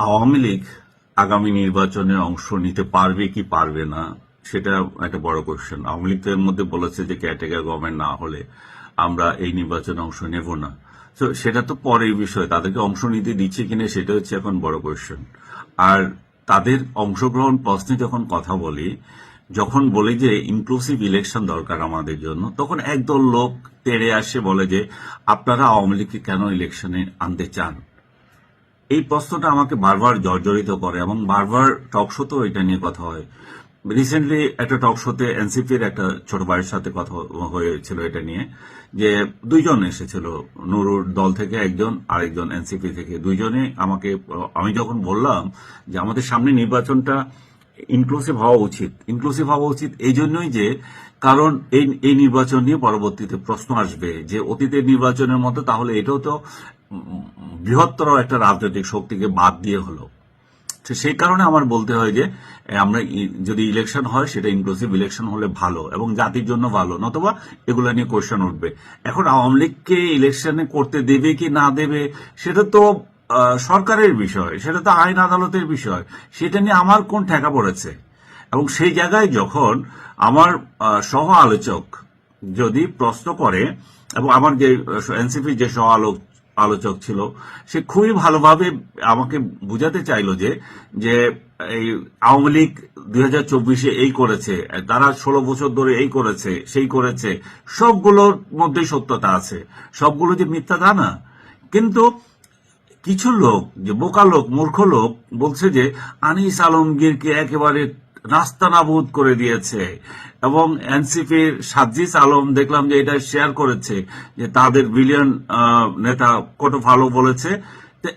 আওয়ামী লীগ আগামী নির্বাচনে অংশ নিতে পারবে কি পারবে না, সেটা একটা বড় কোশ্চেন আওয়ামী লীগের মধ্যে বলেছে যে ক্যাটেগর গভর্নমেন্ট না হলে আমরা এই নির্বাচনে অংশ নেব না। তো সেটা তো পরের বিষয়। তাদেরকে অংশ নিতে দিচ্ছে কিনা, সেটা হচ্ছে এখন বড় কোশ্চেন আর তাদের অংশগ্রহণ প্রশ্নে যখন কথা বলি, যখন বলি যে ইনক্লুসিভ ইলেকশন দরকার আমাদের জন্য, তখন একদল লোক তেড়ে আসে বলে যে, আপনারা আওয়ামী লীগকে কেন ইলেকশনে আনতে চান? এই প্রশ্নটা আমাকে বারবার জর্জরিত করে এবং বারবার টক শোতেও এটা নিয়ে কথা হয়। রিসেন্টলি একটা টক শোতে এনসিপির একটা ছোট ভাইয়ের সাথে কথা হয়েছিল এটা নিয়ে, যে দুইজন এসেছিল, নুরুর দল থেকে একজন, আরেকজন এনসিপি থেকে। দুইজনে আমাকে, আমি যখন বললাম যে আমাদের সামনে নির্বাচনটা ইনক্লুসিভ হওয়া উচিত ইনক্লুসিভ হওয়া উচিত এই জন্যই যে কারণ এই এই নির্বাচন নিয়ে পরবর্তীতে প্রশ্ন আসবে যে অতীতের নির্বাচনের মতো তাহলে এটাও তো বৃহত্তর একটা রাজনৈতিক শক্তিকে বাদ দিয়ে হলো। সেই কারণে আমার বলতে হয় যে আমরা যদি ইলেকশন হয়, সেটা ইনক্লুসিভ ইলেকশন হলে ভালো এবং জাতির জন্য ভালো, নতুবা এগুলো নিয়ে কোয়েশ্চেন উঠবে। এখন আওয়ামী লীগকে ইলেকশনে করতে দেবে কি না দেবে, সেটা তো সরকারের বিষয়, সেটা তো আইন আদালতের বিষয়, সেটা নিয়ে আমার কোন ঠেকা পড়েছে? এবং সেই জায়গায় যখন আমার সহ আলোচক যদি প্রশ্ন করে, এবং আমার যে এনসিপি যে সহ আলোক আলোচক ছিল, সে খুবই ভালোভাবে আমাকে বুঝাতে চাইলো যে যে এই আওয়ামী লীগ দুই হাজার চব্বিশে এই করেছে, তারা ষোলো বছর ধরে এই করেছে, সেই করেছে, সবগুলোর মধ্যেই সত্যতা আছে, সবগুলো যে মিথ্যা তা না। কিন্তু কিছু লোক, যে বোকা লোক, মূর্খ লোক, বলছে যে আনিস আলমগীরকে একেবারে নাস্তানাবুদ করে দিয়েছে। এবং এনসিপির সাজিস আলম দেখলাম যে এটা শেয়ার করেছে, যে তাদের বিলিয়ন নেতা কত ভালো বলেছে।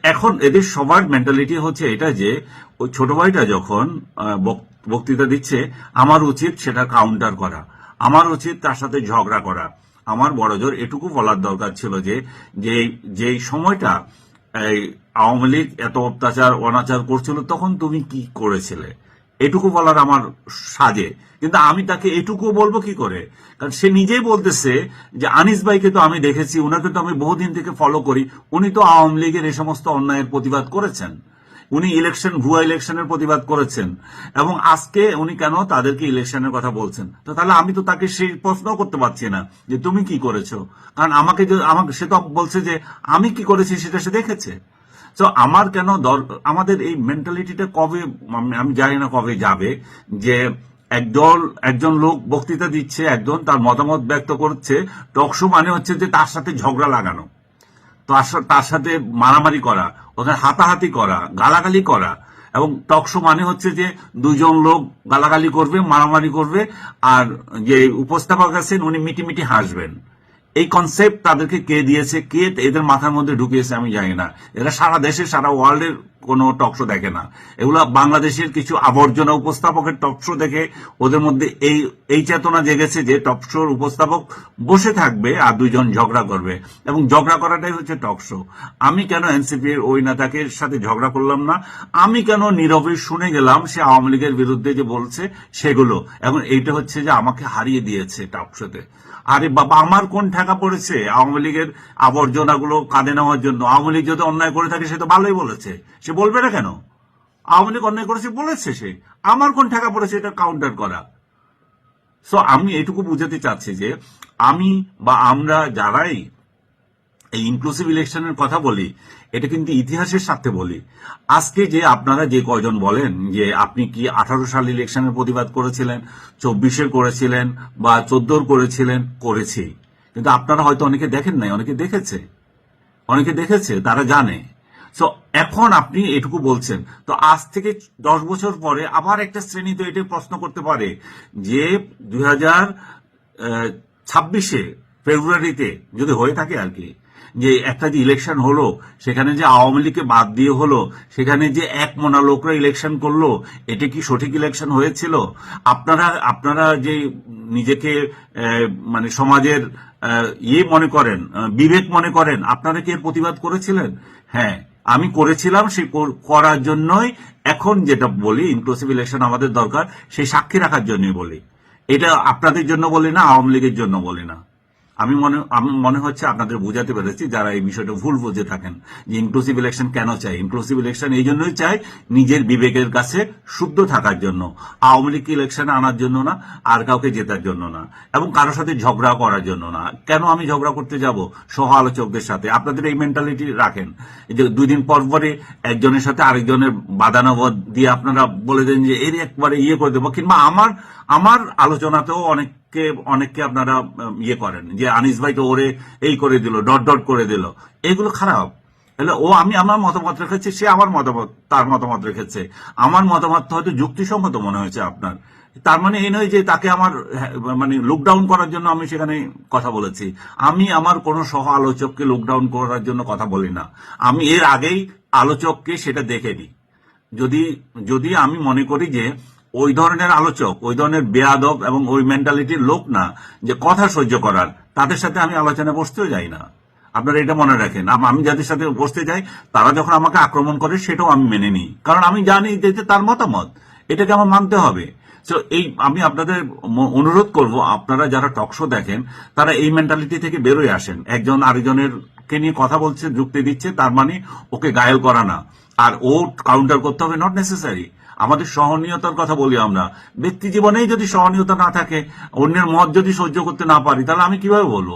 এখন এদের সবার মেন্টালিটি হচ্ছে এটা যে ওই ছোট ভাইটা যখন বক- বক্তৃতা দিচ্ছে, আমার উচিত সেটা কাউন্টার করা, আমার উচিত তার সাথে ঝগড়া করা। আমার বড় জোর এটুকু বলার দরকার ছিল যে যে সময়টা এই আওয়ামী লীগ এত অত্যাচার, অনাচার করছিল, তখন তুমি কি করেছিলে? এটুকু বলার আমার সাজে। কিন্তু আমি তাকে এটুকু বলব কি করে? কারণ সে নিজেই বলতেছে যে, আনিস ভাইকে তো আমি দেখেছি, উনাকে তো আমি বহুদিন থেকে ফলো করি। উনি তো আওয়ামী লীগের এই সমস্ত অন্যায়ের প্রতিবাদ করেছেন। উনি ইলেকশন ভুয়া ইলেকশনের প্রতিবাদ করেছেন। এবং আজকে উনি কেন তাদেরকে ইলেকশনের কথা বলছেন? তো তাহলে আমি তো তাকে সেই প্রশ্ন করতে পারছি না যে, তুমি কি করেছ? কারণ আমাকে আমাকে, সে তো বলছে যে, আমি কি করেছি সেটা সে দেখেছে। তো আমার কেন দর- আমাদের এই মেন্টালিটিটা কবে, আমি- জানি না কবে যাবে, যে একদল একজন লোক বক্তৃতা দিচ্ছে, একজন তার মতামত ব্যক্ত করছে টকশো মানে হচ্ছে যে তার সাথে ঝগড়া লাগানো। তার সাথে মারামারি করা ওখানে হাতাহাতি করা, গালাগালি করা, এবং টকশো মানে হচ্ছে যে দুজন লোক গালাগালি করবে, মারামারি করবে, আর যে উপস্থাপক আছেন, উনি মিটিমিটি হাসবেন। এই কনসেপ্ট তাদেরকে কে দিয়েছে? কে এদের মাথার মধ্যে ঢুকিয়েছে আমি জানি না। এরা সারা দেশে, সারা ওয়ার্ল্ডের কোনো টকশো দেখে না। এগুলো বাংলাদেশের কিছু আবর্জনা উপস্থাপকের টকশো দেখে ওদের মধ্যে এই এই চেতনা জেগেছে যে টকশোর উপস্থাপক বসে থাকবে আর দুইজন ঝগড়া করবে। এবং ঝগড়া করাটাই হচ্ছে টকশো আমি কেন এনসিপির ওই নেতাকে সাথে ঝগড়া করলাম না? আমি কেন নীরবে শুনে গেলাম সে আওয়ামী লীগের বিরুদ্ধে যে বলছে সেগুলো? এখন এইটা হচ্ছে যে আমাকে হারিয়ে দিয়েছে টকশোতে আরে বাবা, আমার কোন ঠেকা পড়েছে আওয়ামী লীগের আবর্জনাগুলো কাঁধে নেওয়ার জন্য? আওয়ামী লীগ যদি অন্যায় করে থাকে সে তো ভালোই বলেছে। সে বলবে না কেন? আওয়ামী লীগ অন্যায় করেছে বলেছে সে। আমার কোন ঠেকা পড়েছে এটা কাউন্টার করা। সো আমি এটুকু বুঝাতে চাচ্ছি যে, আমি বা আমরা যারাই এই ইনক্লুসিভ ইলেকশনের কথা বলি, এটা কিন্তু ইতিহাসের সাথে বলি। আজকে যে আপনারা যে কয়জন বলেন যে আপনি কি আঠারো সাল ইলেকশনের প্রতিবাদ করেছিলেন চব্বিশের করেছিলেন বা চোদ্দোর করেছিলেন, করেছি। কিন্তু আপনারা হয়তো অনেকে দেখেন নাই, অনেকে দেখেছে। অনেকে দেখেছে, তারা জানে। সো এখন আপনি এটুকু বলছেন। তো আজ থেকে দশ বছর পরে আবার একটা শ্রেণি তো এটা প্রশ্ন করতে পারে যে দুই হাজার ছাব্বিশে ফেব্রুয়ারিতে যদি হয়ে থাকে আর কি, যে একটা যে ইলেকশন হলো, সেখানে যে আওয়ামী লীগকে বাদ দিয়ে হলো, সেখানে যে এক মনা লোকরা ইলেকশন করল, এটা কি সঠিক ইলেকশন হয়েছিল? আপনারা আপনারা যে নিজেকে মানে সমাজের ইয়ে মনে করেন বিবেক মনে করেন, আপনারা কি এর প্রতিবাদ করেছিলেন? হ্যাঁ। আমি করেছিলাম সেই কর- করার জন্যই এখন যেটা বলি ইনক্লুসিভ ইলেকশন আমাদের দরকার, সেই সাক্ষী রাখার জন্যই বলি। এটা আপনাদের জন্য বলি না, আওয়ামী লীগের জন্য বলি না। আমি মনে আমি মনে হচ্ছে আপনাদের বোঝাতে পেরেছি যারা এই বিষয়টা ভুল বুঝে থাকেন যে ইনক্লুসিভ ইলেকশন কেন চাই? ইনক্লুসিভ ইলেকশন এই জন্যই চাই নিজের বিবেকের কাছে শুদ্ধ থাকার জন্য, আওয়ামী লীগ ইলেকশনে আনার জন্য না, আর কাউকে জেতার জন্য না, এবং কারোর সাথে ঝগড়া করার জন্য না। কেন আমি ঝগড়া করতে যাব? সহ আলোচকদের সাথে। আপনাদের এই মেন্টালিটি রাখেন যে দুই দিন পর পরে একজনের সাথে আরেকজনের বাদানবদ দিয়ে আপনারা বলে দেন যে, এর একবারে ইয়ে করে দেবো। কিংবা আমার আমার আলোচনাতেও অনেককে অনেককে আপনারা ইয়ে করেন যে আনিস ভাই তো ওরে এই করে দিল ডট ডট করে দিল। এগুলো খারাপ। তাহলে ও আমি আমার মতামত রেখেছি সে আমার মতামত তার মতামত রেখেছে। আমার মতামত হয়তো যুক্তিসঙ্গত মনে হয়েছে আপনার। তার মানে এই নয় যে তাকে আমার হ্যাঁ, মানে লুকডাউন করার জন্য আমি সেখানে কথা বলেছি। আমি আমার কোনো সহ আলোচককে লুকডাউন করার জন্য কথা বলি না। আমি এর আগেই আলোচককে সেটা দেখে নিই। যদি যদি আমি মনে করি যে ওই ধরনের আলোচক, ওই ধরনের বেয়াদব এবং ওই মেন্টালিটির লোক না, যে কথা সহ্য করার, তাদের সাথে আমি আলোচনা বসতেও যাই না। আপনারা এটা মনে রাখেন। আমি যাদের সাথে বসতে যাই, তারা যখন আমাকে আক্রমণ করে, সেটাও আমি মেনে নিই। কারণ আমি জানি যে তার মতামত। এটাকে আমার মানতে হবে। তো এই আমি আপনাদের অনুরোধ করব, আপনারা যারা টকশো দেখেন, তারা এই মেন্টালিটি থেকে বেরোয় আসেন। একজন আরেকজনের কে নিয়ে কথা বলছে, যুক্তি দিচ্ছে, তার মানে ওকে গায়েল করা না। আর ও কাউন্টার করতে হবে নট নেসেসারি আমাদের সহনীয়তার কথা বলি আমরা। ব্যক্তি জীবনেই যদি সহনীয়তা না থাকে, অন্যের মত যদি সহ্য করতে না পারি, তাহলে আমি কীভাবে বলব?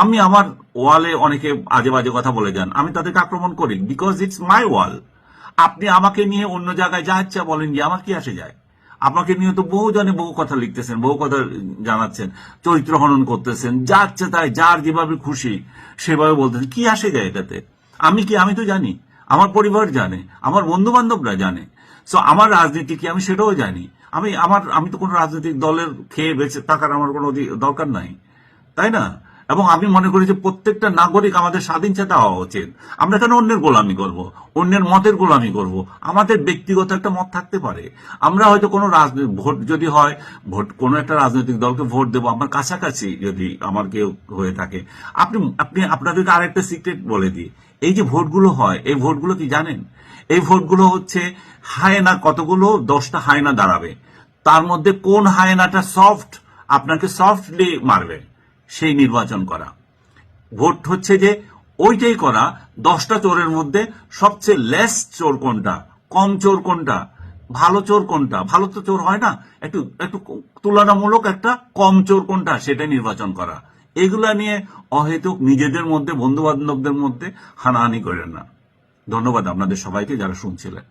আমি আমার ওয়ালে অনেকে আজে বাজে কথা বলে যান, আমি তাদেরকে আক্রমণ করি বিকজ ইটস মাই ওয়াল আপনি আমাকে নিয়ে অন্য জায়গায় যা ইচ্ছা বলেন যে আমার কি আসে যায়? আপনাকে নিয়ে তো বহু জনে বহু কথা লিখতেছেন, বহু কথা জানাচ্ছেন, চরিত্র হনন করতেছেন, যা ইচ্ছে তাই, যার যেভাবে খুশি সেভাবে বলতেছেন, কি আসে যায় এটাতে? আমি কি, আমি তো জানি, আমার পরিবার জানে, আমার বন্ধু বান্ধবরা জানে। সো আমার রাজনীতি কি আমি সেটাও জানি। আমি, আমার, আমি তো কোনো রাজনৈতিক দলের খেয়ে বেঁচে থাকার আমার কোনো দরকার নাই। তাই না? এবং আমি মনে করি যে প্রত্যেকটা নাগরিক আমাদের স্বাধীন চেতা হওয়া উচিত। আমরা কেন অন্যের গোলামি করব? অন্যের মতের গোলামি করব? আমাদের ব্যক্তিগত একটা মত থাকতে পারে। আমরা হয়তো কোনো রাজনীতি ভোট যদি হয়, ভোট, কোনো একটা রাজনৈতিক দলকে ভোট দেবো আমার কাছাকাছি যদি আমার কেউ হয়ে থাকে। আপনি আপনি, আপনাদেরকে আরেকটা সিক্রেট বলে দিই। এই যে ভোটগুলো হয়, এই ভোটগুলো কি জানেন? এই ভোটগুলো হচ্ছে হায়না কতগুলো? দশটা হায়না দাঁড়াবে। তার মধ্যে কোন হায়নাটা সফট আপনাকে সফটলি মারবে। সেই নির্বাচন করা। ভোট হচ্ছে যে ওইটাই করা, দশটা চোরের মধ্যে সবচেয়ে লেস চোর কোনটা, কম চোর কোনটা, ভালো চোর কোনটা? ভালো তো চোর হয় না, একটু একটু তুলনামূলক একটা কম চোর কোনটা সেটা নির্বাচন করা। এগুলা নিয়ে অহেতুক নিজেদের মধ্যে বন্ধু বান্ধবদের মধ্যে হানাহানি করেন না। ধন্যবাদ আপনাদের সবাইকে যারা শুনছিলেন।